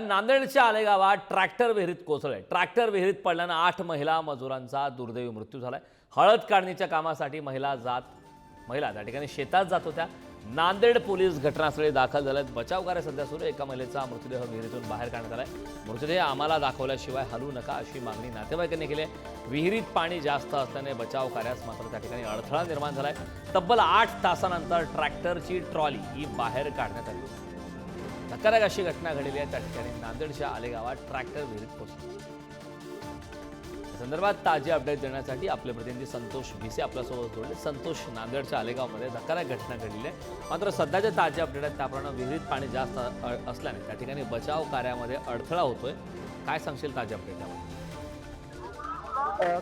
नांदेडच्या आलेगावात ट्रॅक्टर विहिरीत कोसळले. ट्रॅक्टर विहिरीत पडल्यानं आठ महिला मजुरांचा दुर्दैवी मृत्यू झालाय. हळद काढणीच्या कामासाठी महिला जात महिला त्या ठिकाणी शेतात जात होत्या. नांदेड पोलीस घटनास्थळी दाखल झाल्यात बचाव कार्य सध्या सुरू एका महिलेचा मृतदेह विहिरीतून बाहेर काढण्यात आलाय. मृतदेह आम्हाला दाखवल्याशिवाय हलवू नका अशी मागणी नातेवाईकांनी केली आहे. विहिरीत पाणी जास्त असल्याने बचाव कार्यास मात्र त्या ठिकाणी अडथळा निर्माण झालाय. तब्बल आठ तासानंतर ट्रॅक्टरची ट्रॉली ही बाहेर काढण्यात आली. होती. धक्कादायक अशी घटना घडली आहे. त्या ठिकाणी नांदेडच्या आलेगावात ट्रॅक्टर विहिरीत कोसळले. संदर्भात ताजे अपडेट देण्यासाठी आपले प्रतिनिधी संतोष भिसे आपल्यासोबत जोडले संतोष नांदेडच्या आलेगावमध्ये धक्कादायक घटना घडलेली आहे. मात्र सध्याच्या ताजे अपडेट आहेत. त्याप्रमाणे विहिरीत पाणी जास्त असल्याने त्या ठिकाणी बचाव कार्यामध्ये अडथळा होतोय. काय सांगशील ताजे अपडेट त्यावर?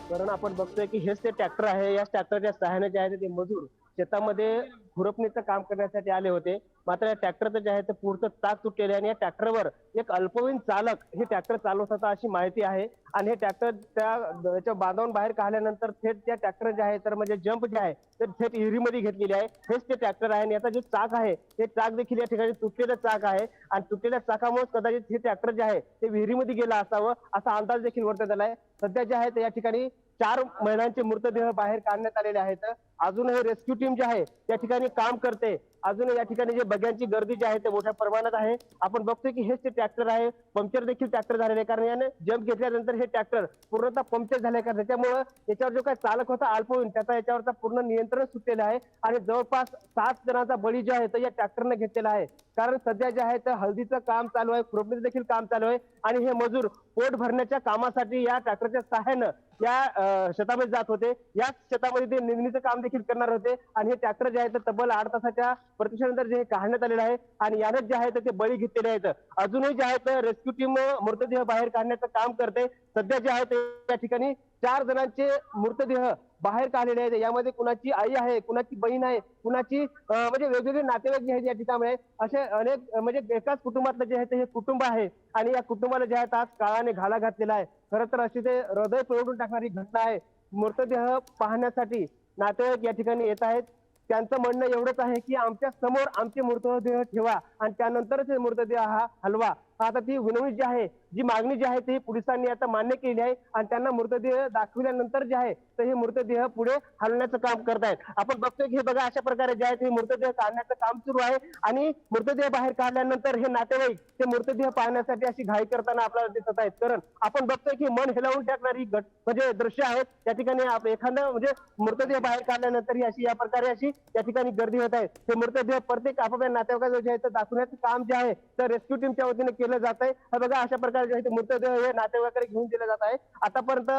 कारण आपण बघतोय की हेच ते ट्रॅक्टर आहे. या ट्रॅक्टरच्या सहाय्याने जे आहे ते मजूर शेतामध्ये खुरपणीचं काम करण्यासाठी आले होते. मात्र या ट्रॅक्टरचं जे आहे ते पुढचं चाक तुटलेले आणि या ट्रॅक्टरवर एक अल्पवयीन चालक हे ट्रॅक्टर चालवत होता अशी माहिती आहे. आणि हे ट्रॅक्टर त्या बांधावून बाहेर काढल्यानंतर थेट त्या ट्रॅक्टर जे आहे तर म्हणजे जंप जे आहे ते थेट विहिरीमध्ये घेतलेली आहे. हेच ते ट्रॅक्टर आहे आणि याचा जे चाक आहे ते चाक देखील या ठिकाणी तुटलेलं चाक आहे. आणि तुटलेल्या चाकामुळे कदाचित हे ट्रॅक्टर जे आहे ते विहिरीमध्ये गेलं असावं असा अंदाज देखील वर्तत आलाय सध्या जे आहे ते या ठिकाणी चार महिलांचे मृतदेह बाहेर काढण्यात आलेले आहेत. अजूनही रेस्क्यू टीम जी आहे त्या ठिकाणी काम करते. अजून या ठिकाणी जे बग्यांची गर्दी जी आहे ते मोठ्या प्रमाणात आहे. आपण बघतोय की हेच ते ट्रॅक्टर आहे. पंक्चर देखील ट्रॅक्टर झालेले आहे कारण याने जम्प घेतल्यानंतर हे ट्रॅक्टर पूर्णतः पंक्चर झाले कारण त्याच्यामुळं याच्यावर जो काही चालक होता अल्पवयीन त्याचा याच्यावरचा पूर्ण नियंत्रण सुटलेलं आहे. आणि जवळपास सात जणांचा बळी जो आहे तो या ट्रॅक्टरने घेतलेला आहे. कारण सध्या जे आहे तर हळदीचं काम चालू आहे खुरपणीचं देखील काम चालू आहे. आणि हे मजूर पोट भरण्याच्या कामासाठी या ट्रॅक्टरच्या सहाय्यानं या शेतामध्ये जात होते. याच शेतामध्ये ते निंदणीचं काम देखील करणार होते. आणि हे ट्रॅक्टर जे आहे ते तब्बल आठ तासाच्या प्रतीक्षेनंतर जे हे काढण्यात आलेलं आहे. आणि यानं जे आहे तर ते बळी घेतलेले आहेत. अजूनही जे आहे तर रेस्क्यू टीम मृतदेह बाहेर काढण्याचं काम करते. सध्या जे आहे ते त्या ठिकाणी चार जणांचे मृतदेह बाहेर काढलेले आहेत. यामध्ये कुणाची आई आहे कुणाची बहीण आहे कुणाची म्हणजे वेगवेगळे नातेवाईक जे आहेत या ठिकाणी असे अनेक म्हणजे एकाच कुटुंबातलं जे आहे ते हे कुटुंब आहे. आणि या कुटुंबाला जे आहे आज काळाने घाला घातलेला आहे. खरं तर अशी ते हृदय पिळवून टाकणारी घटना आहे. मृतदेह पाहण्यासाठी नातेवाईक या ठिकाणी येत आहेत. त्यांचं म्हणणं एवढंच आहे की आमच्यासमोर आमचे मृतदेह ठेवा आणि त्यानंतरच हे मृतदेह हा हलवा आता ती विनवणी जी आहे जी मागणी जी आहे ती पोलिसांनी आता मान्य केली आहे आणि त्यांना मृतदेह दाखविल्यानंतर जे आहे तर हे मृतदेह पुढे हलवण्याचं काम करतायत. आपण बघतोय की हे बघा अशा प्रकारे जे आहे ते मृतदेह काढण्याचं काम सुरू आहे आणि मृतदेह बाहेर काढल्यानंतर हे नातेवाईक ते मृतदेह पाहण्यासाठी अशी घाई करताना आपल्याला दिसत आहेत. कारण आपण बघतोय की मन हेलावून टाकणारी घट म्हणजे दृश्य आहेत त्या ठिकाणी आप- एखादं म्हणजे मृतदेह बाहेर काढल्यानंतर ही अशी या प्रकारे अशी त्या ठिकाणी गर्दी होत आहे. ते मृतदेह प्रत्येक आपापल्या नातेवाईकाचं जे आहे ते दाखवण्याचं काम जे आहे तर रेस्क्यू टीमच्या वतीने केलं दिलं जात आहे. बघा अशा प्रकारचे जे मृतदेह हे नातेवाईकडे घेऊन दिले जात आहे. आतापर्यंत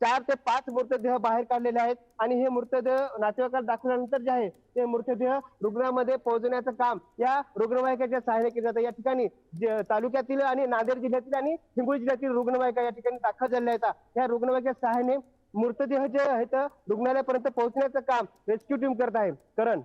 चार ते पाच मृतदेह बाहेर काढलेले आहेत आणि हे मृतदेह नातेवाईकाला दाखवल्यानंतर जे आहे ते मृतदेह रुग्णामध्ये पोहोचवण्याचं काम या रुग्णवाहिकेच्या सहाय्याने केलं जातं या ठिकाणी तालुक्यातील आणि नांदेड जिल्ह्यातील आणि हिंगोली जिल्ह्यातील रुग्णवाहिका या ठिकाणी दाखल झालेल्या आहेत. या रुग्णवाहिकेच्या सहाय्याने मृतदेह जे आहेत रुग्णालयापर्यंत पोहोचण्याचं काम रेस्क्यू टीम करत आहे. करण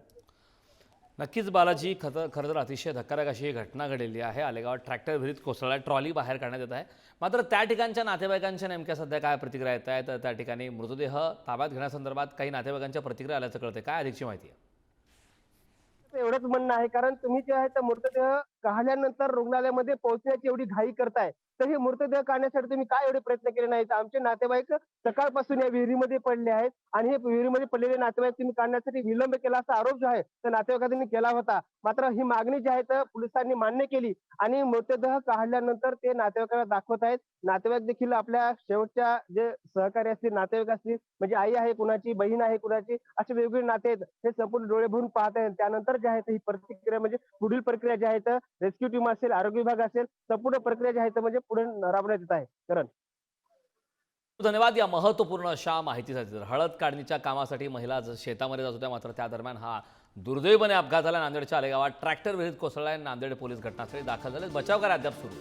नक्कीच बालाजी खत खरं तर अतिशय धक्कादायक अशी ही घटना घडलेली आहे. आलेगावात ट्रॅक्टर विहिरीत कोसळला ट्रॉली बाहेर काढण्यात येत आहे. मात्र त्या ठिकाणच्या नातेवाईकांच्या नेमक्या सध्या काय प्रतिक्रिया येत आहेत? त्या ठिकाणी मृतदेह ताब्यात घेण्यासंदर्भात काही नातेवाईकांच्या प्रतिक्रिया आल्याचं कळते काय अधिकची माहिती आहे? एवढंच म्हणणं आहे. कारण तुम्ही जे आहे तर मृतदेह गहाल्यानंतर रुग्णालयामध्ये पोहोचण्याची एवढी घाई करताय. तर हे मृतदेह काढण्यासाठी तुम्ही काय एवढे प्रयत्न केले नाहीत? आमचे नातेवाईक सकाळपासून या विहिरीमध्ये पडले आहेत आणि हे विहिरीमध्ये पडलेले नातेवाईक तुम्ही काढण्यासाठी विलंब केला असा आरोप जो आहे तर नातेवाईकांनी केला होता. मात्र ही मागणी जी आहे तर पोलिसांनी मान्य केली आणि मृतदेह काढल्यानंतर ते नातेवाईकांना दाखवत आहेत. नातेवाईक देखील आपल्या शेवटच्या जे सहकारी असतील नातेवाईक असतील म्हणजे आई आहे कुणाची बहीण आहे कुणाची असे वेगवेगळे नाते आहेत. हे संपूर्ण डोळे भरून पाहत आहेत. त्यानंतर जे आहे ही प्रतिक्रिया म्हणजे पुढील प्रक्रिया जी आहे तर रेस्क्यू टीम असेल आरोग्य विभाग असेल संपूर्ण प्रक्रिया जी आहे म्हणजे पुढे राबवण्यात येत आहे. करण. धन्यवाद या महत्त्वपूर्ण अशा माहितीसाठी. तर हळद काढणीच्या कामासाठी महिला शेतामध्ये जात होत्या मात्र त्या दरम्यान हा दुर्दैवाने अपघात झाला. नांदेडच्या आलेगावात ट्रॅक्टर विहिरीत कोसळलाय. नांदेड पोलीस घटनास्थळी दाखल झाले. बचाव कार्य अद्याप सुरू.